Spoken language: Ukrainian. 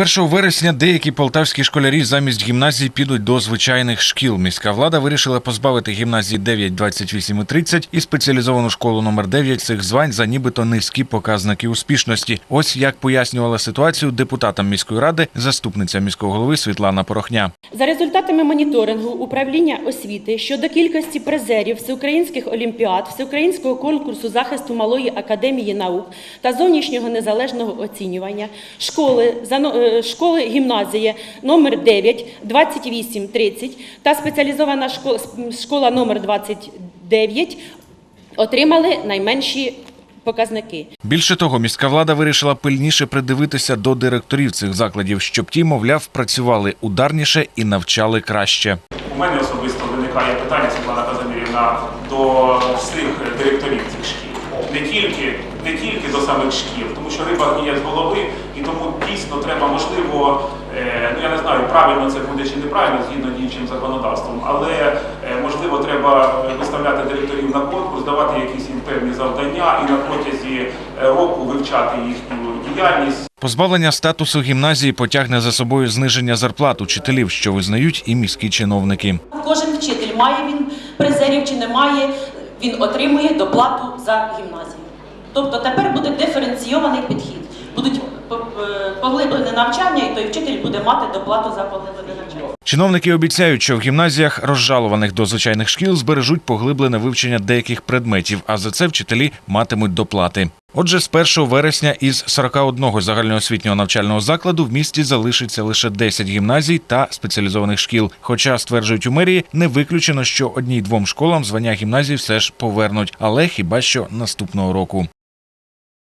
1 вересня деякі полтавські школярі замість гімназій підуть до звичайних шкіл. Міська влада вирішила позбавити гімназії 9, 28 і 30 і спеціалізовану школу номер 9 цих звань за нібито низькі показники успішності. Ось як пояснювала ситуацію депутатам міської ради заступниця міського голови Світлана Порохня. За результатами моніторингу управління освіти щодо кількості призерів всеукраїнських олімпіад, всеукраїнського конкурсу захисту малої академії наук та зовнішнього незалежного оцінювання, школи за е, школи гімназії номер 9, 28, 30 та спеціалізована школа, школа номер 29 отримали найменші показники. Більше того, міська влада вирішила пильніше придивитися до директорів цих закладів, щоб ті, мовляв, працювали ударніше і навчали краще. У мене особисто виникає питання, Світлана Казимирівна, до всіх директорів цих шкіл. Не тільки, не тільки до самих шкіл, тому що риба гніє з голови, і тому дійсно треба, можливо, е, ну я не знаю, правильно це буде чи неправильно згідно діючим законодавством, але е, можливо треба виставляти директорів на конкурс, давати якісь їм певні завдання і на протязі е, року вивчати їхню діяльність. Позбавлення статусу гімназії потягне за собою зниження зарплат учителів, що визнають і міські чиновники. Кожен вчитель має він призерів чи не має, він отримує доплату за гімназію. Тобто тепер буде диференційований підхід. Поглиблене навчання, і той вчитель буде мати доплату за поглиблене навчання. Чиновники обіцяють, що в гімназіях, розжалованих до звичайних шкіл, збережуть поглиблене вивчення деяких предметів, а за це вчителі матимуть доплати. Отже, з 1 вересня із 41 загальноосвітнього навчального закладу в місті залишиться лише 10 гімназій та спеціалізованих шкіл. Хоча стверджують у мерії, не виключено, що одній-двом школам звання гімназії все ж повернуть, але хіба що наступного року.